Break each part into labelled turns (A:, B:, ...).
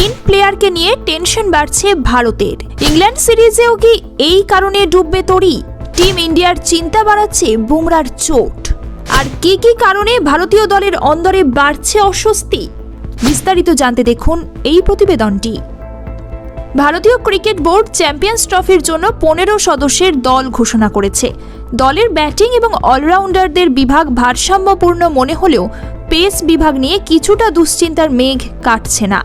A: তিন প্লেয়ারকে নিয়ে টেনশন বাড়ছে ভারতের। ইংল্যান্ড সিরিজেও কি এই কারণে ডুববে তরি? টিম ইন্ডিয়ার চিন্তা বাড়াচ্ছে বুমরার চোট। আর কি কি কারণে ভারতীয় দলের অন্দরে বাড়ছে অস্বস্তি? বিস্তারিত জানতে দেখুন এই প্রতিবেদনটি। ভারতীয় ক্রিকেট বোর্ড চ্যাম্পিয়ন্স ট্রফির জন্য পনেরো সদস্যের দল ঘোষণা করেছে। দলের ব্যাটিং এবং অলরাউন্ডারদের বিভাগ ভারসাম্যপূর্ণ মনে হলেও পেস বিভাগ নিয়ে কিছুটা দুশ্চিন্তার মেঘ কাটছে না।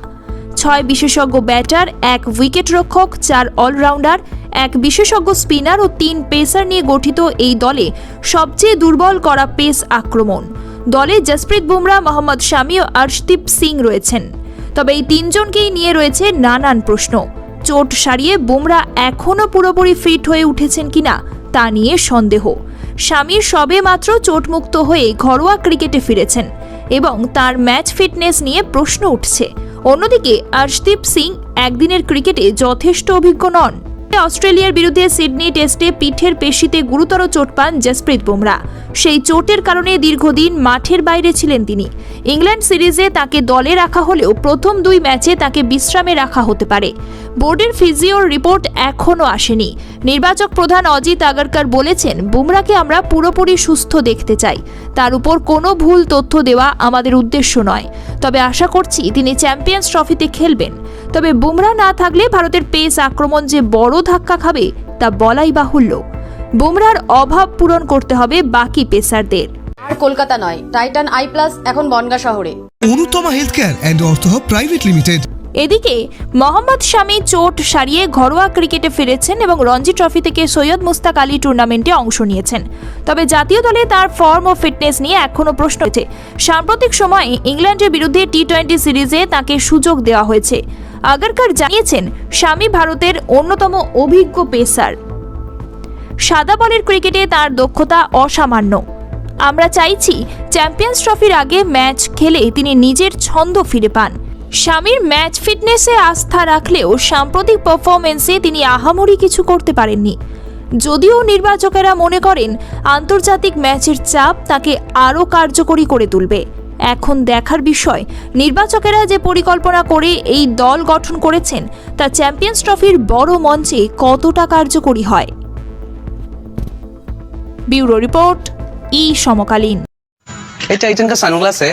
A: ছয় বিশেষজ্ঞ ব্যাটার, এক উইকেট রক্ষক, চার অলরাউন্ডার, এক বিশেষজ্ঞ স্পিনার ও তিন পেসার নিয়ে গঠিত এই দলে সবচেয়ে দুর্বল করা পেস আক্রমণ। দলে জসপ্রীত বুমরা, মোহাম্মদ শামি ও আর্শদীপ সিং রয়েছেন। তবে এই তিনজনকেই নিয়ে রয়েছে নানান প্রশ্ন। চোট সারিয়ে বুমরা এখনও পুরোপুরি ফিট হয়ে উঠেছেন কিনা তা নিয়ে সন্দেহ। স্বামীর সবে মাত্র চোটমুক্ত হয়ে ঘরোয়া ক্রিকেটে ফিরেছেন এবং তার ম্যাচ ফিটনেস নিয়ে প্রশ্ন উঠছে। অন্যদিকে আর্শদীপ সিং একদিনের ক্রিকেটে যথেষ্ট অভিজ্ঞ নন। অস্ট্রেলিয়ার বিরুদ্ধে সিডনি টেস্টে পিঠের পেশিতে গুরুতর চোট পান জসপ্রীত বুমরা। সেই চোটের কারণে দীর্ঘদিন মাঠের বাইরে ছিলেন তিনি। ইংল্যান্ড সিরিজে তাকে দলে রাখা হলেও প্রথম দুই ম্যাচে তাকে বিশ্রামে রাখা হতে পারে। বোর্ডের ফিজিওর রিপোর্ট এখনও আসেনি। নির্বাচক প্রধান অজিত আগারকার বলেছেন বুমরাকে আমরা পুরোপুরি সুস্থ দেখতে চাই। তার উপর কোনো ভুল তথ্য দেওয়া আমাদের উদ্দেশ্য নয়। তবে আশা করছি তিনি চ্যাম্পিয়ন্স ট্রফিতে খেলবেন। তবে বুমরা না থাকলে ভারতের পেস আক্রমণ যে বড় ধাক্কা খাবে তা বলাই বাহুল্য। বুমরার অভাব পূরণ করতে হবে বাকি পেসারদের।
B: আর কলকাতা নয় টাইটান আই প্লাস এখন বনগা শহরে।
C: Anutama health care and ortho private limited.
A: এদিকে মোহাম্মদ শামি চোট সারিয়ে ঘরোয়া ক্রিকেটে ফিরেছেন এবং রঞ্জি ট্রফি থেকে সৈয়দ মুস্তাক আলী টুর্নামেন্টে অংশ নিয়েছেন। তবে জাতীয় দলে তার ফর্ম ও ফিটনেস নিয়ে এখনও প্রশ্ন রয়েছে। সাম্প্রতিক সময়ে ইংল্যান্ডের বিরুদ্ধে টি টোয়েন্টি সিরিজে তাকে সুযোগ দেওয়া হয়েছে। আগারকার জানিয়েছেন স্বামী ভারতের অন্যতম অভিজ্ঞ পেসার। সাদা বলের ক্রিকেটে তার দক্ষতা অসামান্য। আমরা চাইছি চ্যাম্পিয়ন্স ট্রফির আগে ম্যাচ খেলে তিনি নিজের ছন্দ ফিরে পান। স্বামীর ম্যাচ ফিটনেসে আস্থা রাখলেও সাম্প্রতিক পারফরমেন্সে তিনি আহামরি কিছু করতে পারেননি যদিও নির্বাচকেরা মনে করেন আন্তর্জাতিক ম্যাচের চাপ তাকে আরও কার্যকরী করে তুলবে এখন দেখার বিষয় নির্বাচকেরা যে পরিকল্পনা করে এই দল গঠন করেছেন তা চ্যাম্পিয়ন্স ট্রফির বড় মঞ্চে কতটা কার্যকরী হয় ब्यूरो रिपोर्ट ई समकालीन
D: ये टाइटन का सनग्लास है